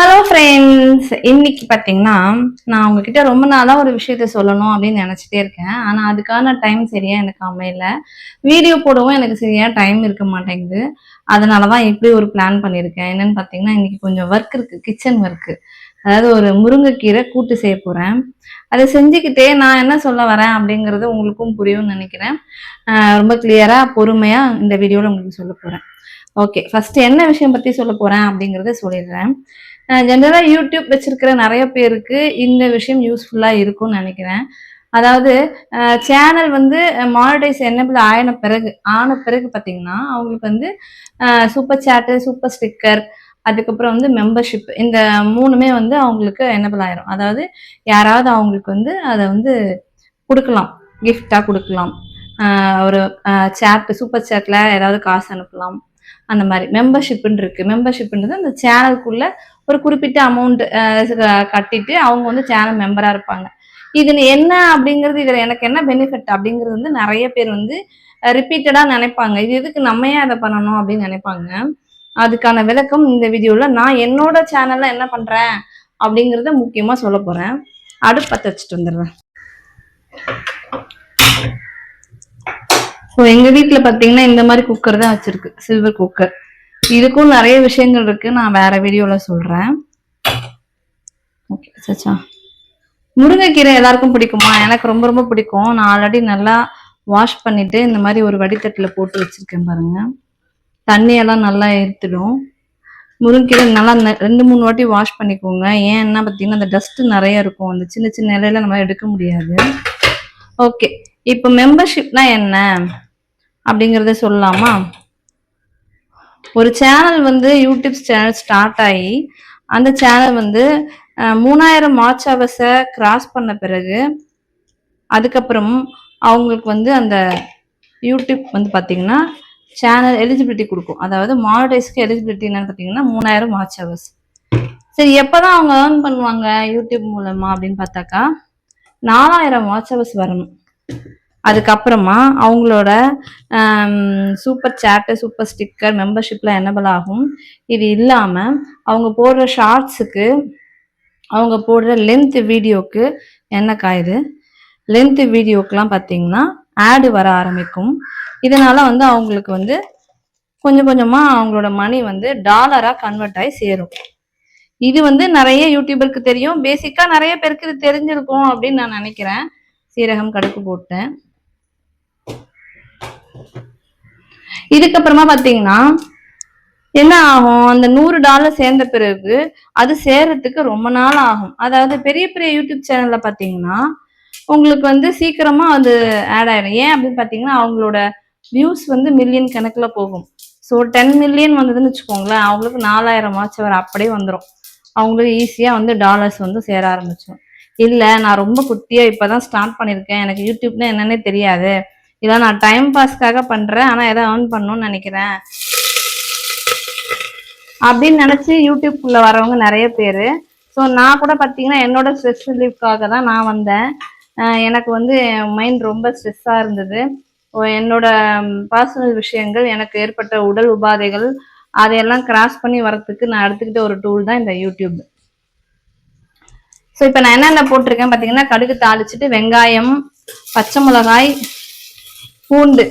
Hello friends இன்னைக்கு பார்த்தீங்கன்னா நான் உங்ககிட்ட ரொம்ப நாளாக ஒரு விஷயத்த சொல்லணும் அப்படின்னு நினச்சிட்டே இருக்கேன். ஆனால் அதுக்கான டைம் சரியாக எனக்கு அமையல. வீடியோ போடவும் எனக்கு சரியாக டைம் இருக்க மாட்டேங்குது. அதனால தான் எப்படி ஒரு பிளான் பண்ணியிருக்கேன். என்னன்னு பார்த்தீங்கன்னா இன்னைக்கு கொஞ்சம் ஒர்க் இருக்குது கிச்சன் ஒர்க்கு அதாவது ஒரு முருங்கைக்கீரை கூட்டு செய்ய போகிறேன் அதை செஞ்சுக்கிட்டே நான் என்ன சொல்ல வரேன் அப்படிங்கிறது உங்களுக்கும் புரியும்னு நினைக்கிறேன். ரொம்ப கிளியராக பொறுமையாக இந்த வீடியோவில் உங்களுக்கு சொல்ல போகிறேன் ஓகே ஃபர்ஸ்ட் என்ன விஷயம் பற்றி சொல்ல போகிறேன் அப்படிங்கிறத சொல்லிடுறேன். ஜென்ரலாக யூடியூப் வச்சிருக்கிற நிறைய பேருக்கு இந்த விஷயம் யூஸ்ஃபுல்லாக இருக்கும்னு நினைக்கிறேன். அதாவது சேனல் வந்து மானிடைஸ் என்னபிள் ஆயின பிறகு ஆன பிறகு பார்த்தீங்கன்னா அவங்களுக்கு வந்து சூப்பர் சேட்டு சூப்பர் ஸ்டிக்கர் அதுக்கப்புறம் வந்து மெம்பர்ஷிப் இந்த மூணுமே வந்து அவங்களுக்கு என்னபிள் ஆயிரும். அதாவது யாராவது அவங்களுக்கு வந்து அதை வந்து கொடுக்கலாம் கிஃப்டாக கொடுக்கலாம். ஒரு சேட் சூப்பர் சேட்டில் ஏதாவது காசு அனுப்பலாம். அந்த மாதிரி மெம்பர்ஷிப்னு இருக்கு மெம்பர்ஷிப்ன்றது அந்த சேனலுக்குள்ள ஒரு குறிப்பிட்ட அமௌண்ட் கட்டிட்டு அவங்க வந்து சேனல் மெம்பரா இருப்பாங்க. இது என்ன அப்படிங்கிறது இதுல எனக்கு என்ன பெனிஃபிட் அப்படிங்கிறது வந்து நிறைய பேர் வந்து ரிப்பீட்டடா நினைப்பாங்க. இது எதுக்கு நம்ம ஏன் அதை பண்ணணும் அப்படின்னு நினைப்பாங்க. அதுக்கான விளக்கம் இந்த வீடியோல நான் என்னோட சேனல்ல என்ன பண்றேன் அப்படிங்கிறத முக்கியமா சொல்ல போறேன். அடுப்பு வச்சுட்டு வந்துடுறேன். ஸோ எங்க வீட்டில் பாத்தீங்கன்னா இந்த மாதிரி குக்கர் தான் வச்சிருக்கு. சில்வர் குக்கர் இதுக்கும் நிறைய விஷயங்கள் இருக்கு. நான் வேற வீடியோல சொல்றேன். ஓகே சச்சா முருங்கைக்கீரை எல்லாருக்கும் பிடிக்குமா? எனக்கு ரொம்ப ரொம்ப பிடிக்கும். நான் ஆல்ரெடி நல்லா வாஷ் பண்ணிட்டு இந்த மாதிரி ஒரு வடித்தட்டில் போட்டு வச்சிருக்கேன் பாருங்க. தண்ணியெல்லாம் நல்லா எடுத்துடும் முருங்கைக்கீரை நல்லா ரெண்டு மூணு வாட்டி வாஷ் பண்ணிக்கோங்க. ஏன் என்ன பார்த்தீங்கன்னா அந்த டஸ்ட் நிறைய இருக்கும். அந்த சின்ன சின்ன இலையில நம்ம எடுக்க முடியாது. ஓகே இப்போ மெம்பர்ஷிப்னா என்ன? அப்படிங்கிறத சொல்லலாமா? ஒரு சேனல் வந்து யூடியூப் சேனல் ஸ்டார்ட் ஆகி அந்த சேனல் வந்து மூணாயிரம் வாட்ச் ஹவர்ஸை கிராஸ் பண்ண பிறகு அதுக்கப்புறம் அவங்களுக்கு வந்து அந்த யூடியூப் வந்து பார்த்தீங்கன்னா சேனல் எலிஜிபிலிட்டி கொடுக்கும். அதாவது மானிடைஸ்க்கு எலிஜிபிலிட்டி என்னன்னு பார்த்தீங்கன்னா மூணாயிரம் வாட்ச் ஹவர்ஸ் சரி எப்போதான் அவங்க ஏர்ன் பண்ணுவாங்க யூடியூப் மூலமா அப்படின்னு பார்த்தாக்கா நாலாயிரம் வாட்ச் ஹவர்ஸ் வரணும். அதுக்கப்புறமா அவங்களோட சூப்பர் சேட்டு சூப்பர் ஸ்டிக்கர் மெம்பர்ஷிப்லாம் என்னபிள் ஆகும். இது இல்லாமல் அவங்க போடுற ஷார்ட்ஸுக்கு அவங்க போடுற லென்த் வீடியோக்கு என்ன காயுது லென்த் வீடியோக்கெலாம் பார்த்தீங்கன்னா ஆடு வர ஆரம்பிக்கும். இதனால் வந்து அவங்களுக்கு வந்து கொஞ்சம் கொஞ்சமாக அவங்களோட மணி வந்து டாலராக கன்வெர்ட் ஆகி சேரும். இது வந்து நிறைய யூடியூபருக்கு தெரியும். பேசிக்காக நிறைய பேருக்கு இது தெரிஞ்சிருக்கும் அப்படின்னு நான் நினைக்கிறேன். சீரகம் கடுப்பு போட்டேன். இதுக்கப்புறமா பார்த்தீங்கன்னா என்ன ஆகும்? அந்த நூறு டாலர் சேர்ந்த பிறகு அது சேர்றதுக்கு ரொம்ப நாள் ஆகும். அதாவது பெரிய பெரிய யூடியூப் சேனல்ல பார்த்தீங்கன்னா உங்களுக்கு வந்து சீக்கிரமா அது ஆட் ஆயிடும். ஏன் அப்படின்னு பார்த்தீங்கன்னா அவங்களோட வியூஸ் வந்து மில்லியன் கணக்கில் போகும். ஸோ டென் மில்லியன் வந்ததுன்னு வச்சுக்கோங்களேன் அவங்களுக்கு நாலாயிரம் வாட்ச் அவர் அப்படியே வந்துடும் அவங்களுக்கு ஈஸியாக வந்து டாலர்ஸ் வந்து சேர ஆரம்பிச்சிடும் இல்லை நான் ரொம்ப குட்டியாக இப்போ தான் ஸ்டார்ட் பண்ணியிருக்கேன் எனக்கு யூடியூப்னா என்னன்னே தெரியாது. இதான் நான் டைம் பாஸ்க்காக பண்ணுறேன் ஆனால் எதை ஏர்ன் பண்ணணும்னு நினைக்கிறேன். அப்படின்னு நினச்சி யூடியூப்குள்ள வரவங்க நிறைய பேர். ஸோ நான் கூட பார்த்தீங்கன்னா என்னோட ஸ்ட்ரெஸ் ரிலீஃப்காக தான் நான் வந்தேன். எனக்கு வந்து மைண்ட் ரொம்ப ஸ்ட்ரெஸ்ஸாக இருந்தது. என்னோட பர்சனல் விஷயங்கள் எனக்கு ஏற்பட்ட உடல் உபாதைகள் அதையெல்லாம் கிராஸ் பண்ணி வரத்துக்கு நான் எடுத்துக்கிட்ட ஒரு டூல் தான் இந்த யூடியூப் ஸோ இப்போ நான் என்னென்ன போட்டிருக்கேன் பார்த்தீங்கன்னா கடுகு தாளிச்சிட்டு வெங்காயம் பச்சை மிளகாய் பூண்டு.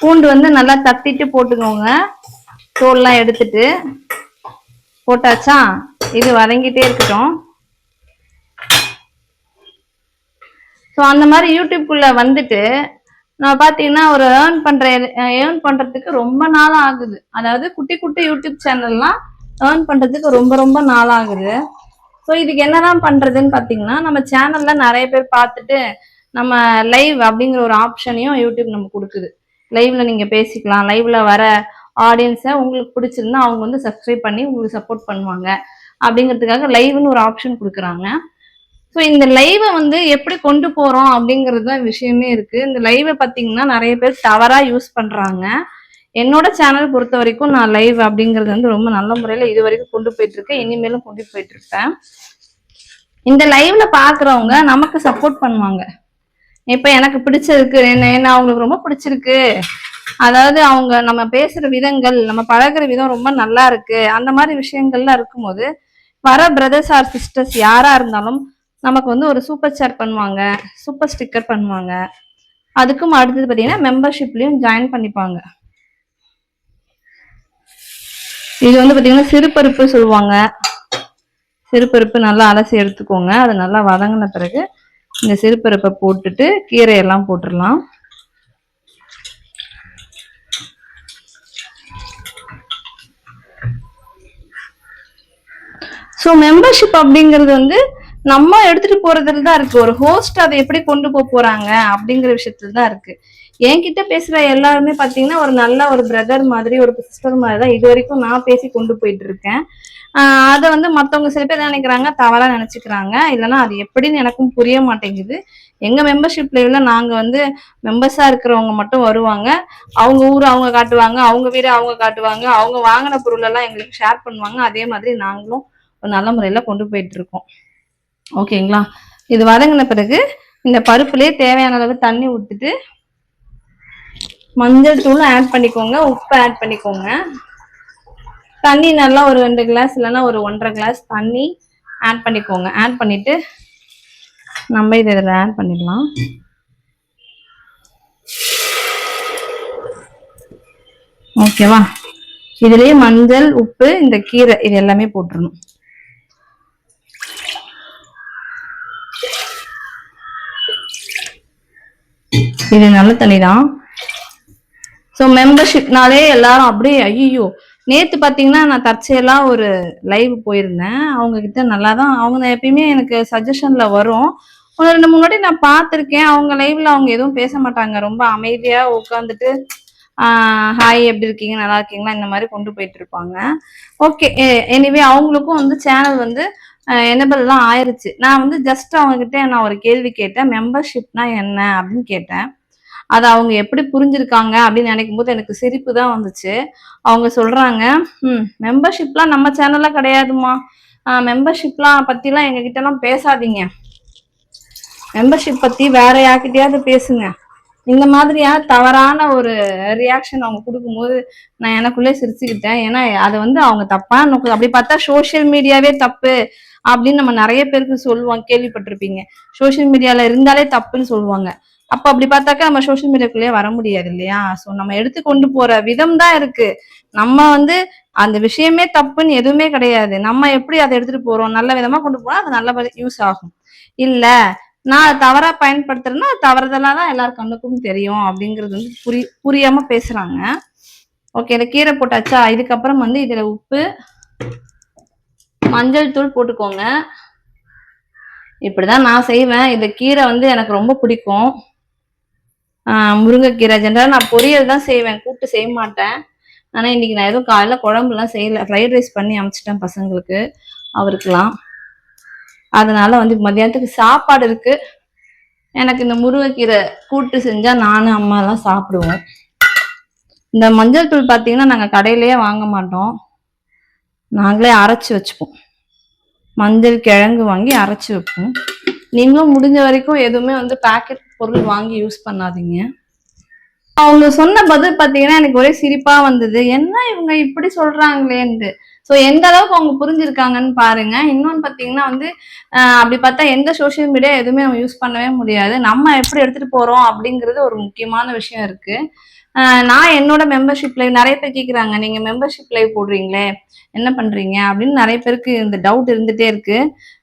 பூண்டு வந்து நல்லா தட்டிட்டு போட்டுக்கோங்க. தோல்லாம் எடுத்துட்டு. போட்டாச்சா? இது வதங்கிட்டே இருக்கட்டும். ஸோ அந்த மாதிரி யூடியூப்குள்ள வந்துட்டு நான் பார்த்தீங்கன்னா ஒரு ஏர்ன் பண்ற ஏர்ன் பண்றதுக்கு ரொம்ப நாள் ஆகுது. அதாவது குட்டி குட்டி யூடியூப் சேனல்லாம் ஏர்ன் பண்றதுக்கு ரொம்ப ரொம்ப நாள் ஆகுது. ஸோ இதுக்கு என்னதான் பண்றதுன்னு பார்த்தீங்கன்னா நம்ம சேனல்ல நிறைய பேர் பார்த்துட்டு நம்ம லைவ் அப்படிங்கிற ஒரு ஆப்ஷனையும் யூடியூப் நம்ம கொடுக்குது. லைவ்ல நீங்க பேசிக்கலாம். லைவ்ல வர ஆடியன்ஸை உங்களுக்கு பிடிச்சிருந்தா அவங்க வந்து சப்ஸ்கிரைப் பண்ணி உங்களுக்கு சப்போர்ட் பண்ணுவாங்க. அப்படிங்கிறதுக்காக லைவ்னு ஒரு ஆப்ஷன் கொடுக்குறாங்க. ஸோ இந்த லைவை வந்து எப்படி கொண்டு போறோம் அப்படிங்கிறது தான் விஷயமே இருக்கு. இந்த லைவை பார்த்தீங்கன்னா நிறைய பேர் தவறா யூஸ் பண்றாங்க. என்னோட சேனல் பொறுத்த வரைக்கும் நான் லைவ் அப்படிங்கிறது வந்து ரொம்ப நல்ல முறையில் இது வரைக்கும் கொண்டு போயிட்டு இருக்கேன். இனிமேலும் கொண்டு போயிட்டு இருப்பேன். இந்த லைவ்ல பாக்குறவங்க நமக்கு சப்போர்ட் பண்ணுவாங்க. இப்ப எனக்கு பிடிச்சிருக்கு என்ன என்ன அவங்களுக்கு ரொம்ப பிடிச்சிருக்கு. அதாவது அவங்க நம்ம பேசுற விதங்கள் நம்ம பழகுற விதம் ரொம்ப நல்லா இருக்கு. அந்த மாதிரி விஷயங்கள்லாம் இருக்கும்போது வர பிரதர்ஸ் ஆர் சிஸ்டர்ஸ் யாரா இருந்தாலும் நமக்கு வந்து ஒரு சூப்பர் சேர் பண்ணுவாங்க சூப்பர் ஸ்டிக்கர் பண்ணுவாங்க. அதுக்கும் அடுத்தது பார்த்தீங்கன்னா மெம்பர்ஷிப்லையும் ஜாயின் பண்ணிப்பாங்க. இது வந்து பார்த்தீங்கன்னா சிறுபருப்பு சொல்லுவாங்க. சிறுபருப்பு நல்லா அலசி எடுத்துக்கோங்க. அது நல்லா வதங்கின பிறகு இந்த சிறுபருப்பை போட்டுட்டு கீரையெல்லாம் போட்டுடலாம். ஸோ மெம்பர்ஷிப் அப்படிங்கிறது வந்து நம்ம எடுத்துட்டு போறதுல தான் இருக்கு. ஒரு ஹோஸ்ட் அதை எப்படி கொண்டு போக போறாங்க அப்படிங்கிற விஷயத்துல தான் இருக்கு. என்கிட்ட பேசுற எல்லாருமே பாத்தீங்கன்னா ஒரு நல்ல ஒரு பிரதர் மாதிரி ஒரு சிஸ்டர் மாதிரி தான் இது வரைக்கும் நான் பேசி கொண்டு போயிட்டு இருக்கேன். அதை வந்து மத்தவங்க சில பேர் நினைக்கிறாங்க தவறா நினைச்சுக்கிறாங்க. இல்லைன்னா அது எப்படின்னு எனக்கும் புரிய மாட்டேங்குது. எங்க மெம்பர்ஷிப் லெவல்ல நாங்க வந்து மெம்பர்ஸா இருக்கிறவங்க மட்டும் வருவாங்க. அவங்க ஊர் அவங்க காட்டுவாங்க அவங்க வீடு அவங்க காட்டுவாங்க அவங்க வாங்கின பொருள் எல்லாம் எங்களுக்கு ஷேர் பண்ணுவாங்க. அதே மாதிரி நாங்களும் ஒரு நல்ல முறையில கொண்டு போயிட்டு இருக்கோம். ஓகேங்களா இது வதங்கின பிறகு இந்த பருப்புலேயே தேவையான அளவு தண்ணி ஊற்றிட்டு மஞ்சள் தூளும் ஆட் பண்ணிக்கோங்க உப்பு ஆட் பண்ணிக்கோங்க. தண்ணி நல்லா ஒரு ரெண்டு கிளாஸ் இல்லைன்னா ஒரு ஒன்றரை கிளாஸ் தண்ணி ஆட் பண்ணிக்கோங்க. ஆட் பண்ணிட்டு நம்ம இது இதில் ஆட் பண்ணிடலாம். ஓகேவா இதுலேயே மஞ்சள் உப்பு இந்த கீரை இது எல்லாமே போட்டுடணும். இது நல்ல தண்ணி தான் ஸோ மெம்பர்ஷிப்னாலே எல்லாரும் அப்படியே ஐயோ நேற்று பார்த்தீங்கன்னா நான் தற்செயலாக ஒரு லைவ் போயிருந்தேன். அவங்க கிட்ட நல்லா தான் அவங்க எப்பயுமே எனக்கு சஜஷனில் வரும். ஒரு ரெண்டு மூணு நான் பார்த்துருக்கேன் அவங்க லைவ்ல அவங்க எதுவும் பேச மாட்டாங்க. ரொம்ப அமைதியாக உட்காந்துட்டு ஹாய் எப்படி இருக்கீங்க? நல்லா இருக்கீங்களா? இந்த மாதிரி கொண்டு போயிட்டு இருப்பாங்க. ஓகே எனிவே அவங்களுக்கும் வந்து சேனல் வந்து எனபிள்லாம் ஆயிருச்சு. நான் வந்து ஜஸ்ட் அவங்க கிட்ட நான் ஒரு கேள்வி கேட்டேன். மெம்பர்ஷிப்னா என்ன? அப்படின்னு கேட்டேன். அதை அவங்க எப்படி புரிஞ்சிருக்காங்க அப்படின்னு நினைக்கும் போது எனக்கு சிரிப்பு தான் வந்துச்சு. அவங்க சொல்றாங்க ம் மெம்பர்ஷிப்லாம் நம்ம சேனல்ல கிடையாதுமா மெம்பர்ஷிப்லாம் பத்திலாம் எங்க எல்லாம் பேசாதீங்க. மெம்பர்ஷிப் பத்தி வேற யார்கிட்டயாவது பேசுங்க. இந்த மாதிரியா தவறான ஒரு ரியாக்ஷன் அவங்க கொடுக்கும்போது நான் எனக்குள்ளே சிரிச்சுக்கிட்டேன். ஏன்னா அதை வந்து அவங்க தப்பா அப்படி பார்த்தா சோஷியல் மீடியாவே தப்பு அப்படின்னு நம்ம நிறைய பேருக்கு சொல்லுவோம் கேள்விப்பட்டிருப்பீங்க. சோஷியல் மீடியால இருந்தாலே தப்புன்னு சொல்லுவாங்க. அப்ப அப்படி பார்த்தாக்கா நம்ம சோஷியல் மீடியாக்குள்ளேயே வர முடியாது இல்லையா? சோ நம்ம எடுத்து கொண்டு போற விதம் தான் இருக்கு. நம்ம வந்து அந்த விஷயமே தப்புன்னு எதுவுமே கிடையாது. நம்ம எப்படி அதை எடுத்துட்டு போறோம்? நல்ல விதமா கொண்டு போனா அது நல்ல யூஸ் ஆகும். இல்ல நான் தவறா பயன்படுத்துறேன்னா அது தான் எல்லாரும் கண்ணுக்கும் தெரியும் அப்படிங்கிறது வந்து புரி புரியாம பேசுறாங்க. ஓகே இந்த கீரை போட்டாச்சா? இதுக்கப்புறம் வந்து இதுல உப்பு மஞ்சள் தூள் போட்டுக்கோங்க. இப்படிதான் நான் செய்வேன். இந்த கீரை வந்து எனக்கு ரொம்ப பிடிக்கும். முருங்கைக்கீரை ஜென்ரலாக நான் பொரியல் தான் செய்வேன் கூட்டு செய்ய மாட்டேன். ஆனால் இன்னைக்கு நான் எதுவும் காலையில் குழம்புலாம் செய்யல. ஃப்ரைட் ரைஸ் பண்ணி அமைச்சிட்டேன் பசங்களுக்கு அவருக்கெல்லாம். அதனால் வந்து மதியானத்துக்கு சாப்பாடு இருக்குது எனக்கு இந்த முருங்கைக்கீரை கூட்டு செஞ்சால் நானும் அம்மாலாம் சாப்பிடுவோம். இந்த மஞ்சள் தூள் பார்த்தீங்கன்னா நாங்கள் கடையிலேயே வாங்க மாட்டோம். நாங்களே அரைச்சி வச்சுப்போம். மஞ்சள் கிழங்கு வாங்கி அரைச்சி வைப்போம். நீங்களும் முடிஞ்ச வரைக்கும் எதுவுமே வந்து பாக்கெட் பொருள் வாங்கி யூஸ் பண்ணாதீங்க. அவங்க சொன்ன பதில் பார்த்தீங்கன்னா எனக்கு ஒரே சிரிப்பா வந்தது. என்ன இவங்க இப்படி சொல்றாங்களேன்ட்டு. ஸோ எந்த அளவுக்கு அவங்க புரிஞ்சிருக்காங்கன்னு பாருங்க. இன்னொன்று பார்த்தீங்கன்னா வந்து அப்படி பார்த்தா எந்த சோஷியல் மீடியா எதுவுமே நம்ம யூஸ் பண்ணவே முடியாது. நம்ம எப்படி எடுத்துட்டு போறோம் அப்படிங்கிறது ஒரு முக்கியமான விஷயம் இருக்கு. நான் என்னோட மெம்பர்ஷிப் லைவ் நிறைய பேர் கேட்குறாங்க நீங்க மெம்பர்ஷிப் லைவ் போடுறீங்களே என்ன பண்றீங்க? அப்படின்னு நிறைய பேருக்கு இந்த டவுட் இருந்துட்டே இருக்கு.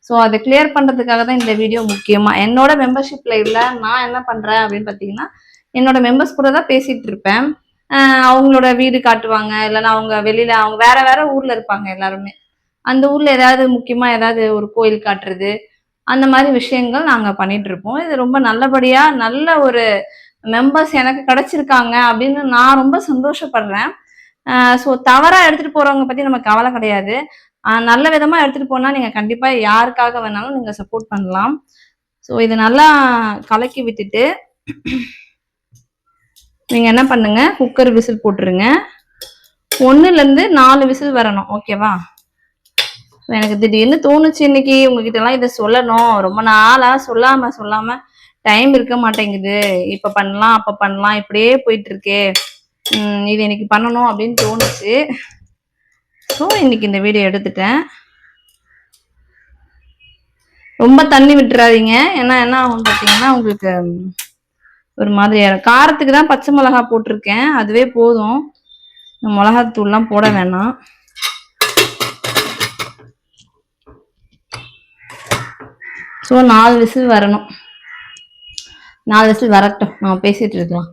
ஸோ அதை கிளியர் பண்றதுக்காக தான் இந்த வீடியோ முக்கியமா. என்னோட மெம்பர்ஷிப் லைவ்ல நான் என்ன பண்றேன் அப்படின்னு பார்த்தீங்கன்னா என்னோட மெம்பர்ஸ் கூட தான் பேசிட்டு இருப்பேன். அவங்களோட வீடு காட்டுவாங்க. இல்லைன்னா அவங்க வெளியில அவங்க வேற வேற ஊர்ல இருப்பாங்க எல்லாருமே. அந்த ஊர்ல ஏதாவது முக்கியமா ஏதாவது ஒரு கோயில் காட்டுறது அந்த மாதிரி விஷயங்கள் நாங்க பண்ணிட்டு இருப்போம். இது ரொம்ப நல்லபடியா நல்ல ஒரு மெம்பர்ஸ் எனக்கு கிடைச்சிருக்காங்க அப்படின்னு நான் ரொம்ப சந்தோஷப்படுறேன். ஸோ தவறாக எடுத்துகிட்டு போகிறவங்க பற்றி நமக்கு கவலை கிடையாது. நல்ல விதமாக எடுத்துகிட்டு போனால் நீங்கள் கண்டிப்பாக யாருக்காக வேணாலும் நீங்கள் சப்போர்ட் பண்ணலாம். ஸோ இதை நல்லா கலக்கி விட்டுட்டு நீங்கள் என்ன பண்ணுங்கள் குக்கர் விசில் போட்டுருங்க. ஒன்றுலேருந்து நாலு விசில் வரணும். ஓகேவா எனக்கு திடீர்னு தோணுச்சு இன்னைக்கு. உங்ககிட்டலாம் இதை சொல்லணும். ரொம்ப நாளாக சொல்லாமல் சொல்லாமல் டைம் இருக்க மாட்டேங்குது. இப்போ பண்ணலாம் அப்போ பண்ணலாம். இப்படியே போயிட்டு இருக்கே இது இன்னைக்கு பண்ணணும் அப்படின்னு தோணுச்சு. ஸோ இன்னைக்கு இந்த வீடியோ எடுத்துட்டேன். ரொம்ப தண்ணி விட்டுறாதீங்க. ஏன்னா என்ன ஆகும் பார்த்தீங்கன்னா உங்களுக்கு ஒரு மாதிரியா காரத்துக்கு தான் பச்சை மிளகா போட்டிருக்கேன். அதுவே போதும். மிளகாத்தூள்லாம் போட வேணாம். ஸோ நாலு விசில் வரணும். நாலு விசில் வரட்டும். நம்ம பேசிட்டு இருக்கலாம்.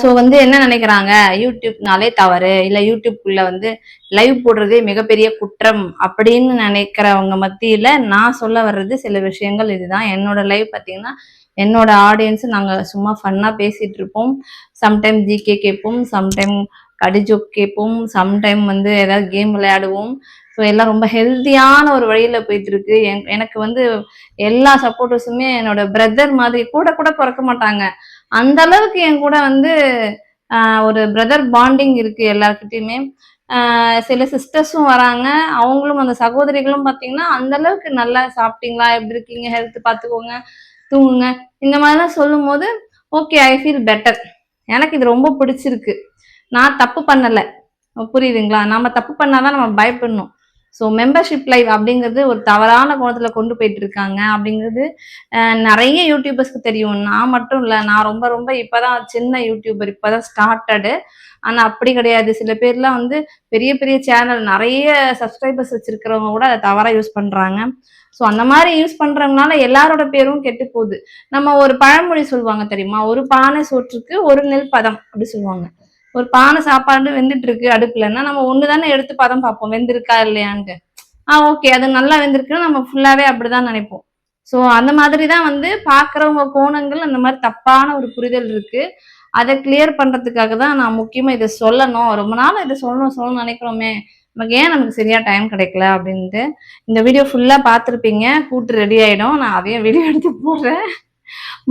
ஸோ வந்து என்ன நினைக்கிறாங்க? யூடியூப்னாலே தவறு. இல்லை யூடியூப்குள்ள வந்து லைவ் போடுறதே மிகப்பெரிய குற்றம் அப்படின்னு நினைக்கிறவங்க மத்தியில் நான் சொல்ல வர்றது சில விஷயங்கள் இதுதான். என்னோட லைவ் பார்த்தீங்கன்னா என்னோட ஆடியன்ஸ் நாங்கள் சும்மா ஃபன்னாக பேசிகிட்டு இருப்போம். சம்டைம் ஜிகே கேட்போம் சம்டைம் கடிஜோக் கேட்போம் சம்டைம் வந்து ஏதாவது கேம் விளையாடுவோம். ஸோ எல்லாம் ரொம்ப ஹெல்த்தியான ஒரு வழியில் போயிட்டுருக்கு என்- எனக்கு வந்து எல்லா சப்போர்ட்டர்ஸுமே என்னோட பிரதர் மாதிரி கூட கூட பிறக்க மாட்டாங்க. அந்த அளவுக்கு என் கூட வந்து ஒரு பிரதர் பாண்டிங் இருக்குது எல்லாருக்கிட்டையுமே சில சிஸ்டர்ஸும் வராங்க. அவங்களும் அந்த சகோதரிகளும் பார்த்தீங்கன்னா அந்த அளவுக்கு நல்லா சாப்பிட்டீங்களா? எப்படி இருக்கீங்க? ஹெல்த் பார்த்துக்கோங்க தூங்குங்க. இந்த மாதிரிலாம் சொல்லும் போது ஓகே ஐ ஃபீல் பெட்டர் எனக்கு இது ரொம்ப பிடிச்சிருக்கு. நான் தப்பு பண்ணலை. புரியுதுங்களா? நம்ம தப்பு பண்ணாதான் நம்ம பயப்படணும். ஸோ மெம்பர்ஷிப் லைவ் அப்படிங்கிறது ஒரு தவறான கோணத்தில் கொண்டு போயிட்டு இருக்காங்க அப்படிங்கிறது நிறைய யூடியூபர்ஸ்க்கு தெரியும். நான் மட்டும் இல்லை நான் ரொம்ப ரொம்ப இப்பதான் சின்ன யூடியூபர் இப்பதான் ஸ்டார்டடு ஆனால் அப்படி கிடையாது. சில பேர்லாம் வந்து பெரிய பெரிய சேனல் நிறைய சப்ஸ்கிரைபர்ஸ் வச்சிருக்கிறவங்க கூட அதை தவறாக யூஸ் பண்ணுறாங்க ஸோ அந்த மாதிரி யூஸ் பண்றதுனால எல்லாரோட பேரும் கெட்டு போகுது. நம்ம ஒரு பழமொழி சொல்லுவாங்க தெரியுமா? ஒரு பானை சோற்றுக்கு ஒரு நெல் பதம் அப்படி சொல்லுவாங்க. ஒரு பானை சாப்பாடு வெந்துட்டு இருக்கு அடுப்புலன்னா நம்ம ஒன்று தானே எடுத்து பதம் பார்ப்போம். வெந்திருக்கா இல்லையான்ட்டு. ஆ ஓகே. அது நல்லா வெந்திருக்குன்னு நம்ம ஃபுல்லாகவே அப்படிதான் நினைப்போம். ஸோ அந்த மாதிரி தான் வந்து பார்க்குறவங்க கோணங்கள் அந்த மாதிரி தப்பான ஒரு புரிதல் இருக்கு. அதை கிளியர் பண்ணுறதுக்காக தான் நான் முக்கியமாக இதை சொல்லணும். ரொம்ப நாள் இதை சொல்லணும் சொல்லணும்னு நினைக்கிறோமே. நமக்கு ஏன் நமக்கு சரியா டைம் கிடைக்கல அப்படின்ட்டு. இந்த வீடியோ ஃபுல்லாக பார்த்துருப்பீங்க. கூட்டு ரெடி ஆகிடும் நான் அதையும் வீடியோ எடுத்து போடுறேன்.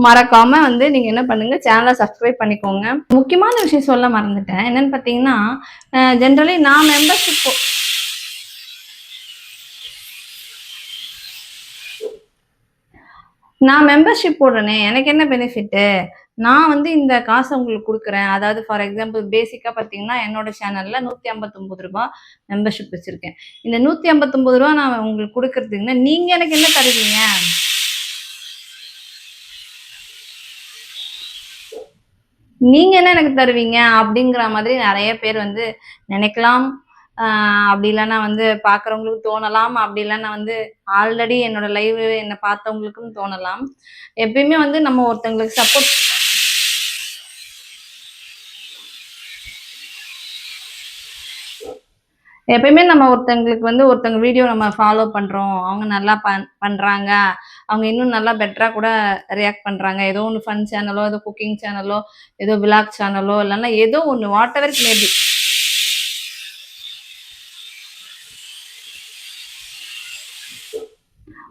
மறக்காம வந்து நீங்க என்ன பண்ணுங்க சேனலை சப்ஸ்கிரைப் பண்ணிக்கோங்க. முக்கியமான விஷயம் சொல்ல மறந்துட்டேன். என்னன்னு பார்த்தீங்கன்னா ஜென்ரலி நான் மெம்பர்ஷிப் நான் மெம்பர்ஷிப் போடுறேனே எனக்கு என்ன பெனிஃபிட்டு நான் வந்து இந்த காசை உங்களுக்கு கொடுக்குறேன். அதாவது ஃபார் எக்ஸாம்பிள் பேசிக்காக பார்த்தீங்கன்னா என்னோட சேனலில் நூற்றி ஐம்பத்தொம்பது ரூபா மெம்பர்ஷிப் வச்சுருக்கேன். இந்த நூற்றி ஐம்பத்தொம்பது ரூபா நான் உங்களுக்கு கொடுக்கறதுக்குன்னா நீங்கள் எனக்கு என்ன தருவீங்க? நீங்க என்ன எனக்கு தருவீங்க அப்படிங்கிற மாதிரி நிறைய பேர் வந்து நினைக்கலாம். அப்படி இல்லைன்னா வந்து பாக்குறவங்களுக்கு தோணலாம். அப்படி இல்லைன்னா வந்து ஆல்ரெடி என்னோட லைவ் என்னை பார்த்தவங்களுக்கும் தோணலாம். எப்பயுமே வந்து நம்ம ஒருத்தங்களுக்கு சப்போர்ட் எப்பயுமே நம்ம ஒருத்தங்களுக்கு வந்து ஒருத்தங்க வீடியோ நம்ம ஃபாலோ பண்றோம். அவங்க நல்லா பண் பண்றாங்க. அவங்க இன்னும் நல்லா பெட்டராக கூட ரியாக்ட் பண்ணுறாங்க ஏதோ ஒன்று ஃபன் சேனலோ ஏதோ குக்கிங் சேனலோ ஏதோ விலாக் சேனலோ இல்லைன்னா ஏதோ ஒன்று வாட் எவர் மேபி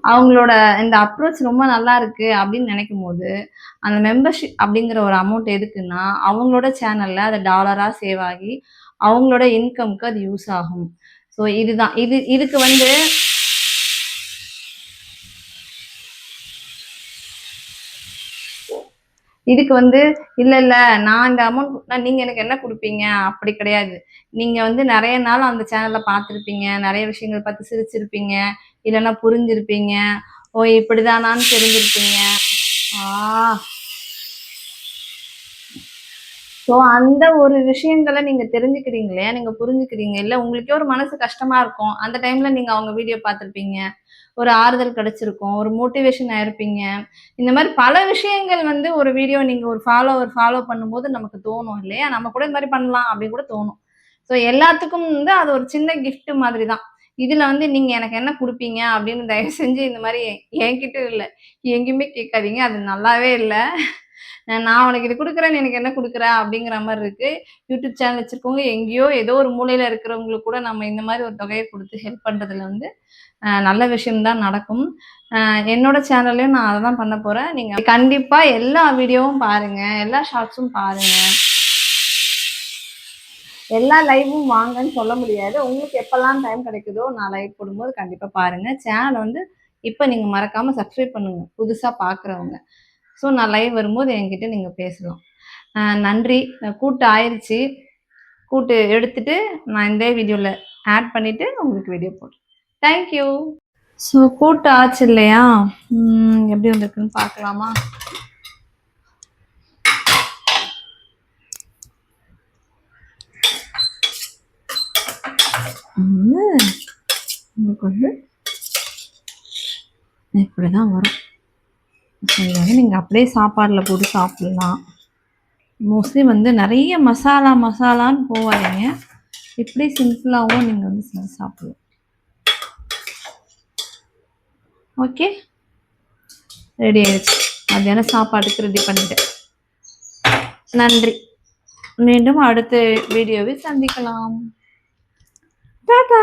அவங்களோட இந்த அப்ரோச் ரொம்ப நல்லா இருக்கு அப்படின்னு நினைக்கும் போது அந்த மெம்பர்ஷிப் அப்படிங்கிற ஒரு அமௌண்ட் எதுக்குன்னா அவங்களோட சேனல்ல அது டாலரா சேவ் ஆகி அவங்களோட இன்கம்க்கு அது யூஸ் ஆகும். ஸோ இதுதான். இது இதுக்கு வந்து இதுக்கு வந்து இல்லை இல்லை நான் இந்த அமௌண்ட் நீங்க எனக்கு என்ன கொடுப்பீங்க? அப்படி கிடையாது. நீங்கள் வந்து நிறைய நாள் அந்த சேனலில் பார்த்துருப்பீங்க. நிறைய விஷயங்கள் பார்த்து சிரிச்சிருப்பீங்க. இல்லைன்னா புரிஞ்சிருப்பீங்க. ஓ இப்படிதானான்னு தெரிஞ்சிருப்பீங்க. ஆ. ஸோ அந்த ஒரு விஷயங்களை நீங்கள் தெரிஞ்சுக்கிறீங்க இல்லையா நீங்கள் புரிஞ்சுக்கிறீங்க. இல்லை உங்களுக்கே ஒரு மனசு கஷ்டமாக இருக்கும். அந்த டைமில் நீங்கள் அவங்க வீடியோ பார்த்துருப்பீங்க. ஒரு ஆறுதல் கிடைச்சிருக்கும் ஒரு மோட்டிவேஷன் ஆயிருப்பீங்க. இந்த மாதிரி பல விஷயங்கள் வந்து ஒரு வீடியோ நீங்க ஒரு ஃபாலோவர் ஃபாலோ பண்ணும்போது நமக்கு தோணும் இல்லையா? நம்ம கூட இந்த மாதிரி பண்ணலாம் அப்படின்னு கூட தோணும். ஸோ எல்லாத்துக்கும் வந்து அது ஒரு சின்ன கிஃப்ட் மாதிரி தான் இதுல வந்து நீங்க எனக்கு என்ன கொடுப்பீங்க அப்படின்னு தயவு செஞ்சு இந்த மாதிரி என்கிட்ட இல்லை. எங்கேயுமே கேட்காதீங்க. அது நல்லாவே இல்லை. நான் உனக்கு இது கொடுக்குறேன் எனக்கு என்ன கொடுக்குற அப்படிங்கிற மாதிரி இருக்கு. யூடியூப் சேனல் வச்சிருக்கவங்க எங்கேயோ ஏதோ ஒரு மூலையில இருக்கிறவங்களுக்கு கூட நம்ம இந்த மாதிரி ஒரு தொகையை கொடுத்து ஹெல்ப் பண்றதுல வந்து நல்ல விஷயம்தான் நடக்கும். என்னோட சேனல்லையும் நான் அதை தான் பண்ண போகிறேன் நீங்கள் கண்டிப்பாக எல்லா வீடியோவும் பாருங்கள் எல்லா ஷார்ட்ஸும் பாருங்கள் எல்லா லைவும் வாங்கன்னு சொல்ல முடியாது. உங்களுக்கு எப்பெல்லாம் டைம் கிடைக்குதோ நான் லைவ் போடும்போது கண்டிப்பாக பாருங்கள் சேனலை வந்து இப்போ நீங்கள் மறக்காமல் சப்ஸ்கிரைப் பண்ணுங்கள் புதுசாக பார்க்குறவங்க ஸோ நான் லைவ் வரும்போது என்கிட்ட நீங்கள் பேசலாம். நன்றி. கூட்டு ஆயிடுச்சு கூட்டு எடுத்துட்டு நான் இந்த வீடியோவில் ஆட் பண்ணிவிட்டு உங்களுக்கு வீடியோ போடுறேன். தேங்க்யூ ஸோ கூட்டம் ஆச்சு இல்லையா? எப்படி வந்திருக்குன்னு பார்க்கலாமா? வந்து உங்களுக்கு வந்து இப்படி தான் வரும். இதை வந்து நீங்கள் அப்படியே சாப்பாடில் போட்டு சாப்பிட்லாம். மோஸ்ட்லி வந்து நிறைய மசாலா மசாலான்னு போவாதீங்க இப்படி சிம்பிளாகவும் நீங்கள் வந்து செஞ்சு சாப்பிடலாம். ஓகே? ரெடி ஆயிடுச்சு. மத்தியானம் சாப்பாட்டுக்கு ரெடி பண்ணிட்டேன். நன்றி. மீண்டும் அடுத்த வீடியோவை சந்திக்கலாம். டாடா!